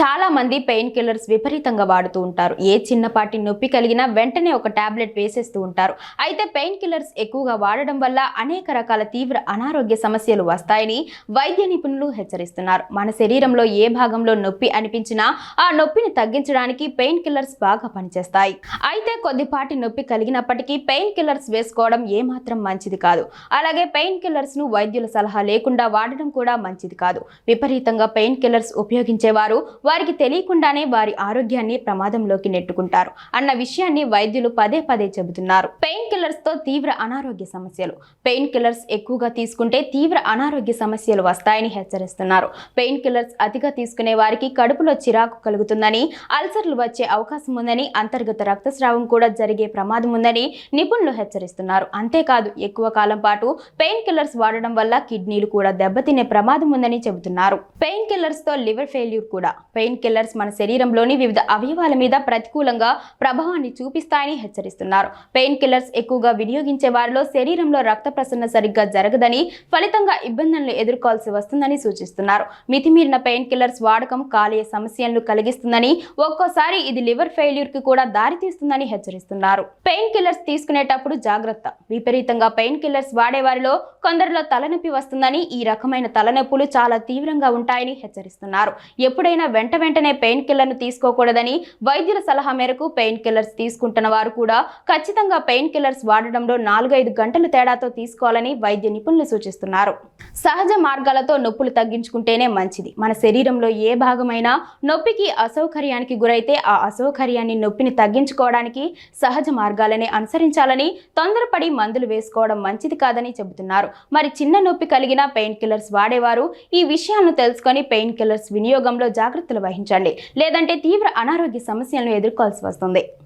చాలా మంది pain killers విపరీతంగా వాడుతూ ఉంటారు. ఏ చిన్నపాటి నొప్పి కలిగినా వెంటనే ఒక టాబ్లెట్ వేసేస్తూ ఉంటారు. అయితే పెయిన్ కిల్లర్స్ ఎక్కువగా వాడడం వల్ల అనేక రకాల తీవ్ర అనారోగ్య సమస్యలు వస్తాయని వైద్య నిపుణులు హెచ్చరిస్తున్నారు. మన శరీరంలో ఏ భాగంలో నొప్పి అనిపించినా ఆ నొప్పిని తగ్గించడానికి పెయిన్ కిల్లర్స్ బాగా పనిచేస్తాయి. అయితే కొద్దిపాటి నొప్పి కలిగినప్పటికీ పెయిన్ కిల్లర్స్ వేసుకోవడం ఏమాత్రం మంచిది కాదు. అలాగే పెయిన్ కిల్లర్స్ను వైద్యుల సలహా లేకుండా వాడడం కూడా మంచిది కాదు. విపరీతంగా పెయిన్ కిల్లర్స్ ఉపయోగించేవారు వారికి తెలియకుండానే వారి ఆరోగ్యాన్ని ప్రమాదంలోకి నెట్టుకుంటారు అన్న విషయాన్ని వైద్యులు పదే పదే చెబుతున్నారు. పెయిన్ కిల్లర్స్తో తీవ్ర అనారోగ్య సమస్యలు. పెయిన్ కిల్లర్స్ ఎక్కువగా తీసుకుంటే తీవ్ర అనారోగ్య సమస్యలు వస్తాయని హెచ్చరిస్తున్నారు. పెయిన్ కిల్లర్స్ అతిగా తీసుకునే వారికి కడుపులో చిరాకు కలుగుతుందని అల్సర్లు వచ్చే అవకాశం ఉందని అంతర్గత రక్తస్రావం కూడా జరిగే ప్రమాదం ఉందని నిపుణులు హెచ్చరిస్తున్నారు. అంతేకాదు ఎక్కువ కాలం పాటు పెయిన్ కిల్లర్స్ వాడడం వల్ల కిడ్నీలు కూడా దెబ్బతినే ప్రమాదం ఉందని చెబుతున్నారు. పెయిన్ కిల్లర్స్తో లివర్ ఫెయిల్యూర్ కూడా పెయిన్ కిల్లర్స్ మన శరీరంలోని వివిధ అవయవాల మీద ప్రతికూలంగా ప్రభావాన్ని చూపిస్తాయని హెచ్చరిస్తున్నారు. పెయిన్ కిల్లర్స్ ఎక్కువగా వినియోగించే వారిలో శరీరంలో రక్త ప్రసరణ సరిగ్గా జరగదని ఫలితంగా ఇబ్బందులను ఎదుర్కోవాల్సి వస్తుందని సూచిస్తున్నారు. మితిమీరిన పెయిన్ కిల్లర్స్ వాడకం కాలేయ సమస్యలను కలిగిస్తుందని ఒక్కోసారి ఇది లివర్ ఫెయిల్యూర్కి కూడా దారితీస్తుందని హెచ్చరిస్తున్నారు. పెయిన్ కిల్లర్స్ తీసుకునేటప్పుడు జాగ్రత్త. విపరీతంగా పెయిన్ కిల్లర్స్ వాడే వారిలో కొందరిలో తలనొప్పి వస్తుందని ఈ రకమైన తలనొప్పులు చాలా తీవ్రంగా ఉంటాయని హెచ్చరిస్తున్నారు. ఎప్పుడైనా వెంట వెంటనే పెయిన్ కిల్లర్ను తీసుకోకూడదని వైద్యుల సలహా మేరకు పెయిన్ కిల్లర్స్ తీసుకుంటున్న వారు కూడా ఖచ్చితంగా పెయిన్ కిల్లర్స్ వాడడంలో నాలుగైదు గంటల తేడాతో తీసుకోవాలని వైద్య నిపుణులు సూచిస్తున్నారు. సహజ మార్గాలతో నొప్పులు తగ్గించుకుంటేనే మంచిది. మన శరీరంలో ఏ భాగమైనా నొప్పికి అసౌకర్యానికి గురైతే ఆ అసౌకర్యాన్ని నొప్పిని తగ్గించుకోవడానికి సహజ మార్గాలనే అనుసరించాలని తొందరపడి మందులు వేసుకోవడం మంచిది కాదని చెబుతున్నారు. మరి చిన్న నొప్పి కలిగిన పెయిన్ కిల్లర్స్ వాడేవారు ఈ విషయాలను తెలుసుకొని పెయిన్ కిల్లర్స్ వినియోగంలో జాగ్రత్తలు వహించండి. లేదంటే తీవ్ర అనారోగ్య సమస్యలను ఎదుర్కోవాల్సి వస్తుంది.